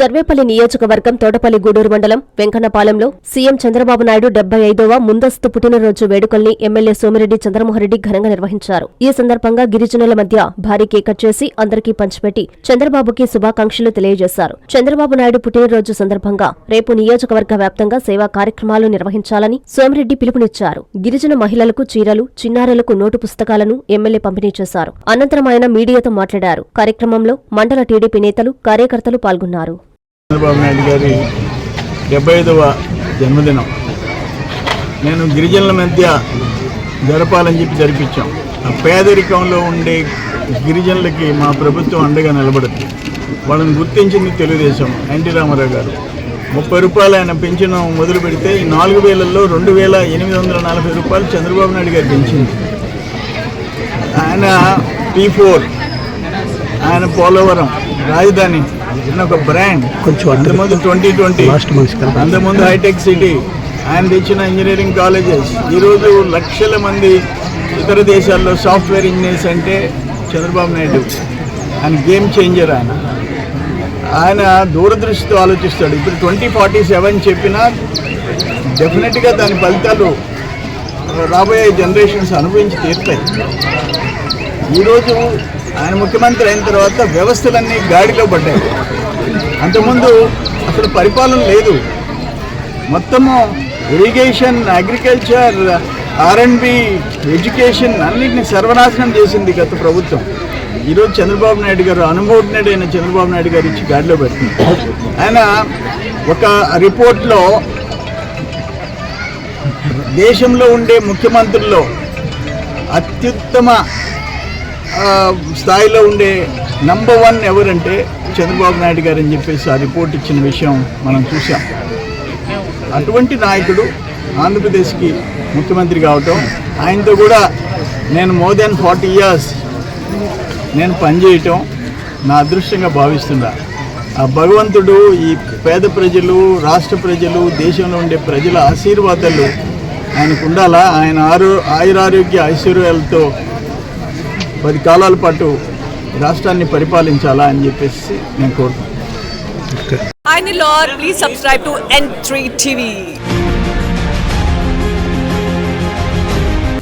సర్వేపల్లి నియోజకవర్గం తోటపల్లి గూడూరు మండలం వెంకన్నపాలెంలో సీఎం చంద్రబాబు నాయుడు డెబ్బై ఐదవ ముందస్తు పుట్టినరోజు వేడుకల్ని ఎమ్మెల్యే సోమిరెడ్డి చంద్రమోహన్రెడ్డి ఘనంగా నిర్వహించారు. ఈ సందర్భంగా గిరిజనుల మధ్య భారీ కేక్ కట్ చేసి అందరికీ పంచిపెట్టి చంద్రబాబుకి శుభాకాంక్షలు తెలియజేశారు. చంద్రబాబు నాయుడు పుట్టినరోజు సందర్భంగా రేపు నియోజకవర్గ వ్యాప్తంగా సేవా కార్యక్రమాలు నిర్వహించాలని సోమిరెడ్డి పిలుపునిచ్చారు. గిరిజన మహిళలకు చీరలు చిన్నారులకు నోటు పుస్తకాలను ఎమ్మెల్యే పంపిణీ చేశారు. అనంతరం ఆయన మీడియాతో మాట్లాడారు. కార్యక్రమంలో మండల టీడీపీ నేతలు కార్యకర్తలు పాల్గొన్నారు. చంద్రబాబు నాయుడు గారి డెబ్బై ఐదవ జన్మదినం. నేను గిరిజనుల మధ్య జరపాలని చెప్పి జరిపించాం. ఆ పేదరికంలో ఉండే గిరిజనులకి మా ప్రభుత్వం అండగా నిలబడింది. వాళ్ళని గుర్తించింది తెలుగుదేశం ఎన్టీ రామారావు గారు. ముప్పై రూపాయలు ఆయన పెంచిన మొదలు పెడితే ఈ నాలుగు వేలల్లో రెండు వేల ఎనిమిది వందల నలభై రూపాయలు చంద్రబాబు నాయుడు గారు పెంచింది. ఆయన పీ ఫోర్ ఆయన పోలవరం రాజధాని ఈయన ఒక బ్రాండ్ కొంచెం అంతకుముందు ట్వంటీ ట్వంటీ. అంతకుముందు హైటెక్ సిటీ ఆయన తెచ్చిన ఇంజనీరింగ్ కాలేజెస్ ఈరోజు లక్షల మంది ఇతర దేశాల్లో సాఫ్ట్వేర్ ఇంజనీర్స్ అంటే చంద్రబాబు నాయుడు. ఆయన గేమ్ చేంజర్ ఆయన. ఆయన దూరదృష్టితో ఆలోచిస్తాడు. ఇప్పుడు ట్వంటీ ఫార్టీ సెవెన్ చెప్పినా డెఫినెట్గా దాని ఫలితాలు రాబోయే జనరేషన్స్ అనుభవించి తీరుతాయి. ఈరోజు ఆయన ముఖ్యమంత్రి అయిన తర్వాత వ్యవస్థలన్నీ గాడిలో పడ్డాయి. అంతకుముందు అసలు పరిపాలన లేదు. మొత్తము ఇరిగేషన్ అగ్రికల్చర్ ఆర్ఎండ్బి ఎడ్యుకేషన్ అన్నింటినీ సర్వనాశనం చేసింది గత ప్రభుత్వం. ఈరోజు చంద్రబాబు నాయుడు గారు అనుభవజ్ఞుడైన చంద్రబాబు నాయుడు గారు ఇచ్చి గాడిలో పెట్టింది ఆయన ఒక రిపోర్ట్లో దేశంలో ఉండే ముఖ్యమంత్రుల్లో అత్యుత్తమ స్థాయిలో ఉండే నంబర్ వన్ ఎవరంటే చంద్రబాబు నాయుడు గారు అని చెప్పేసి ఆ రిపోర్ట్ ఇచ్చిన విషయం మనం చూసాం అటువంటి నాయకుడు ఆంధ్రప్రదేశ్కి ముఖ్యమంత్రి కావటం ఆయనతో కూడా నేను మోర్ దెన్ ఫార్టీ ఇయర్స్ నేను పనిచేయటం నా అదృష్టంగా భావిస్తున్నా. ఆ భగవంతుడు ఈ పేద ప్రజలు రాష్ట్ర ప్రజలు దేశంలో ఉండే ప్రజల ఆశీర్వాదాలు ఆయనకు ఉండాలా? ఆయన ఆరో ఆయురారోగ్య ఐశ్వర్యాలతో పది కాలాల పాటు రాష్ట్రాన్ని పరిపాలించాలా అని చెప్పేసి నేను కోరుతున్నాను Hi Nilor, please subscribe to N3 TV.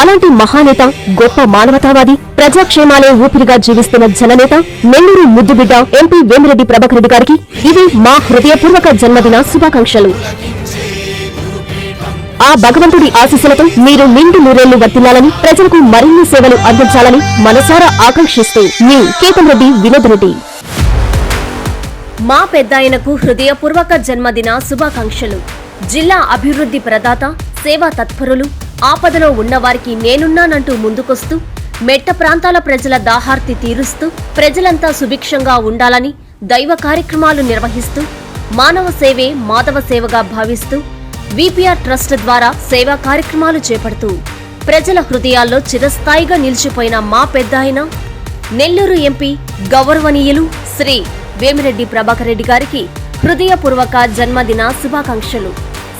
అలాంటి మహానేత గొప్ప మానవతావాది ప్రజాక్షేమాలే ఊపిరిగా జీవిస్తున్న జననేత నెల్లూరు ముద్దుబిడ్డ ఎంపీ వేమిరెడ్డి ప్రభాకర్ రెడ్డి గారికి ఇవి మా హృదయపూర్వక జన్మదిన శుభాకాంక్షలు. ఆ భగవంతుడి ఆశీస్సులతో మీరు నిండు నూరేళ్ళు వర్తిల్లాలని ప్రజలకు మరిన్ని సేవలు అందించాలని మనసారా ఆకాంక్షిస్తూ మీ కేతంరెడ్డి వినోద్ రెడ్డి. మా పెద్దాయనకు హృదయపూర్వక జన్మదిన శుభాకాంక్షలు. జిల్లా అభివృద్ధి ప్రదాత సేవా తత్పరులు ఆపదలో ఉన్నవారికి నేనున్నానంటూ ముందుకొస్తూ మెట్ట ప్రాంతాల ప్రజల దాహార్తి తీరుస్తూ ప్రజలంతా సుభిక్షంగా ఉండాలని దైవ కార్యక్రమాలు నిర్వహిస్తూ మానవ సేవే మాధవ సేవగా భావిస్తూ విపిఆర్ ట్రస్ట్ ద్వారా సేవా కార్యక్రమాలు చేపడుతూ ప్రజల హృదయాల్లో చిరస్థాయిగా నిలిచిపోయిన మా పెద్దాయన నెల్లూరు ఎంపీ గౌరవనీయులు శ్రీ వేమిరెడ్డి ప్రభాకర్ రెడ్డి గారికి హృదయపూర్వక జన్మదిన శుభాకాంక్షలు.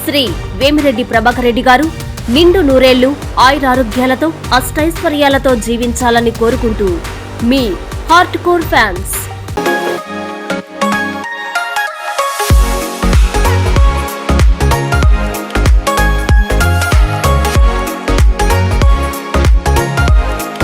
శ్రీ వేమిరెడ్డి ప్రభాకర్ రెడ్డి గారు నిండు నూరేళ్ళు ఆయురారోగ్యాలతో అష్టైశ్వర్యాలతో జీవించాలని కోరుకుంటూ మీ హార్ట్ కోర్ ఫ్యాన్స్.